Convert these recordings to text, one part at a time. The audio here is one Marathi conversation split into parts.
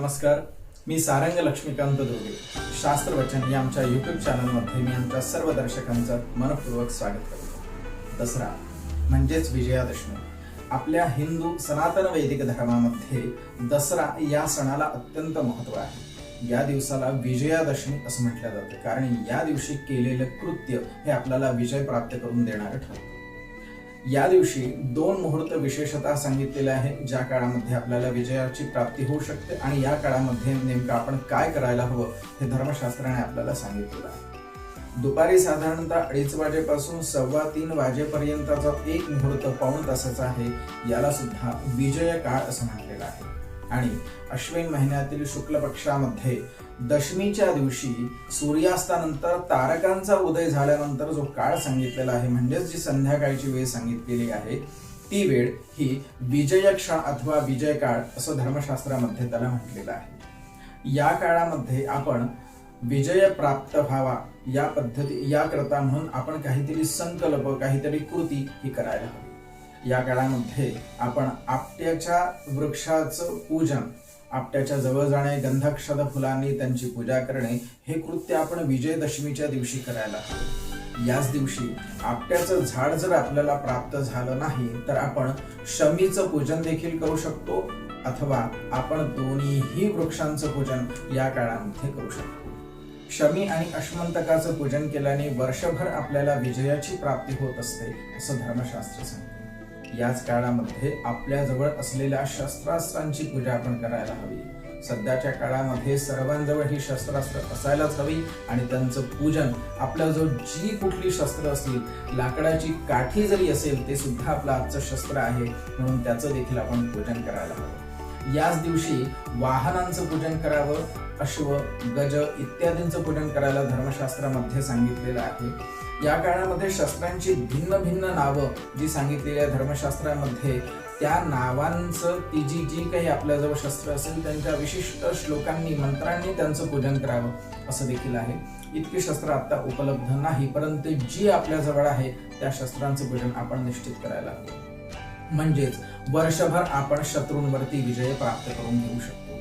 नमस्कार मी सारंग लक्ष्मीकांत दुर्गे शास्त्र वचन या आमच्या युट्यूब चॅनलमध्ये मी आमच्या सर्व दर्शकांचं मनपूर्वक स्वागत करतो. दसरा म्हणजेच विजयादशमी. आपल्या हिंदू सनातन वैदिक धर्मामध्ये दसरा या सणाला अत्यंत महत्त्व आहे. या दिवसाला विजयादशमी असं म्हटलं जातं. कारण या दिवशी केलेलं कृत्य हे आपल्याला विजय प्राप्त करून देणारं ठरतं. या दिवशी दोन मुहूर्त विशेषतः सांगितलेले आहे ज्या काळामध्ये आपल्याला विजयाची प्राप्ती होऊ शकते आणि या काळामध्ये नेमकं आपण काय करायला हवं हे धर्मशास्त्राने आपल्याला सांगितलेलं आहे. दुपारी साधारणतः अडीच वाजेपासून सव्वा तीन वाजेपर्यंतचा एक मुहूर्त पाऊण तासाचा आहे याला सुद्धा विजय काळ असं म्हटलेलं आहे. आणि अश्विन महिन्यातील शुक्ल पक्षामध्ये दशमीच्या दिवशी सूर्यास्तानंतर तारकांचा उदय झाल्यानंतर जो काळ सांगितलेला आहे म्हणजेच जी संध्याकाळची वेळ सांगितलेली आहे ती वेळ ही विजय क्षण अथवा विजय काळ असं धर्मशास्त्रामध्ये त्याला म्हटलेलं आहे. या काळामध्ये आपण विजय प्राप्त व्हावा या पद्धती याकरता म्हणून आपण काहीतरी संकल्प काहीतरी कृती ही करायला हवी. या काळामध्ये आपण आपट्याच्या वृक्षाचं पूजन आपट्याच्या जवळ जाणे गंधक्षद फुलांनी त्यांची पूजा करणे हे कृत्य आपण विजयदशमीच्या दिवशी करायला याच दिवशी आपट्याचं झाड जर आपल्याला प्राप्त झालं नाही तर आपण शमीचं पूजन देखील करू शकतो अथवा आपण दोन्हीही वृक्षांचं पूजन या काळामध्ये करू शकतो. शमी आणि अश्मंतकाचं पूजन केल्याने वर्षभर आपल्याला विजयाची प्राप्ती होत असते असं धर्मशास्त्र सांगते. याच काळामध्ये आपल्या जवळ असलेल्या शस्त्रास्त्रांची पूजा आपण करायला हवी. सध्याच्या काळामध्ये सर्वांजवळ ही शस्त्रास्त्र असायलाच हवी आणि त्यांचं पूजन आपल्याजवळ जी कुठली शस्त्र असतील लाकडाची काठी जरी असेल ते सुद्धा आपलं आजचं शस्त्र आहे म्हणून त्याचं देखील आपण पूजन करायला हवं. याच दिवशी वाहनांचं पूजन करावं अश्व गज इत्यादींचं पूजन करायला धर्मशास्त्रामध्ये सांगितलेलं आहे. या काळामध्ये शस्त्रांची भिन्न भिन्न नावं जी सांगितलेली आहे धर्मशास्त्रामध्ये त्या नावांचं ती जी जी काही आपल्याजवळ शस्त्र असेल त्यांच्या विशिष्ट श्लोकांनी मंत्रांनी त्यांचं पूजन करावं असं देखील आहे. इतकी शस्त्र आता उपलब्ध नाही परंतु जी आपल्याजवळ आहे त्या शस्त्रांचं पूजन आपण निश्चित करायला हवं. म्हणजेच वर्षभर आपण शत्रूंवरती विजय प्राप्त करून घेऊ शकतो.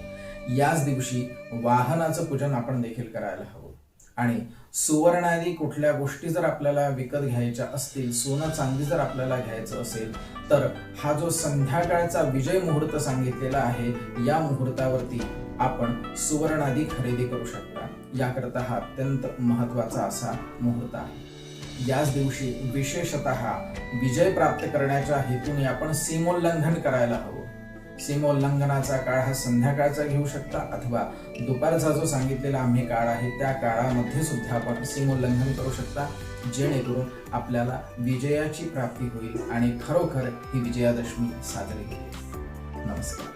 याच दिवशी वाहनाचं पूजन आपण देखील करायला हवं. आणि सुवर्णादी कुठल्या गोष्टी जर आपल्याला विकत घ्यायच्या असतील सोनं चांदी जर आपल्याला घ्यायचं असेल तर हा जो संध्याकाळचा विजय मुहूर्त सांगितलेला आहे या मुहूर्तावरती आपण सुवर्णादी खरेदी करू शकता. याकरता हा अत्यंत महत्त्वाचा असा मुहूर्त आहे. याच दिवशी विशेषतः विजय प्राप्त करण्याच्या हेतूने आपण सीमोल्लंघन करायला हवं. सीमोल्लंघनाचा काळ हा संध्याकाळचा घेऊ शकता अथवा दुपारचा जो सांगितलेला आम्ही काळ आहे त्या काळामध्ये सुद्धा आपण सीमोल्लंघन करू शकता जेणेकरून आपल्याला विजयाची प्राप्ती होईल आणि खरोखर ही विजयादशमी साजरी होईल. नमस्कार.